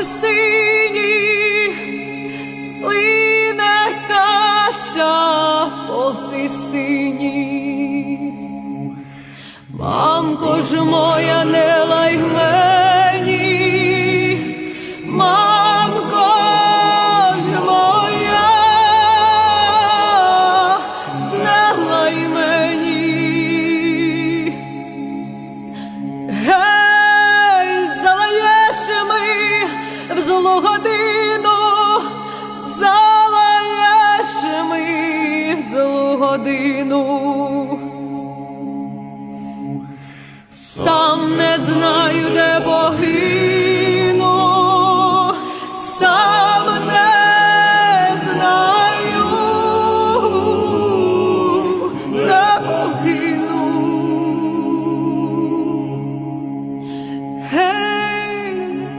Море сині лине кача по тисині, мамко ж моя не лайме. В годину, залаєш ми злу годину. Сам не знаю, де погину, сам не знаю, де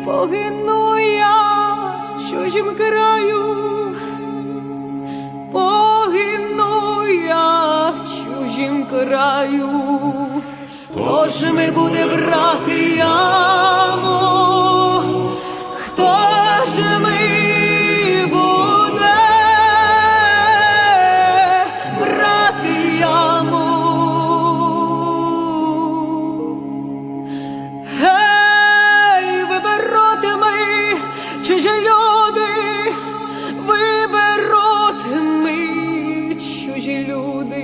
погину. В чужім краю, погину я в чужім краю, хто ж ми буде брати яму, хто ж брати яму? Виберуть ми, чужі чужі люди.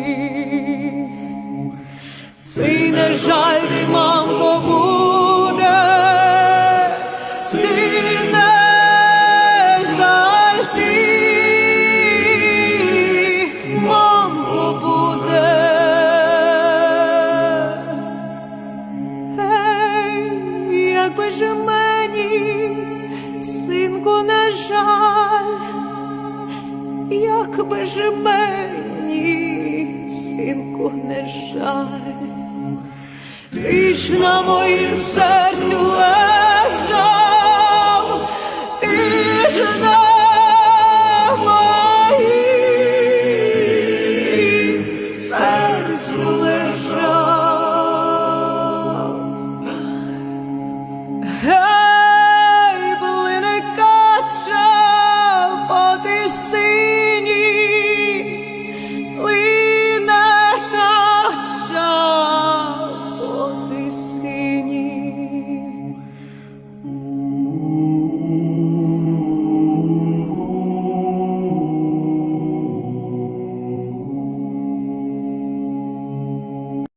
Цей не жаль ти, мамко, буде, цей не жаль ти, мамко, буде. Ей, якби ж мені, синку, не жаль, якби ж мені, синку, не жаль, ти ж на моїм серцю лежиш,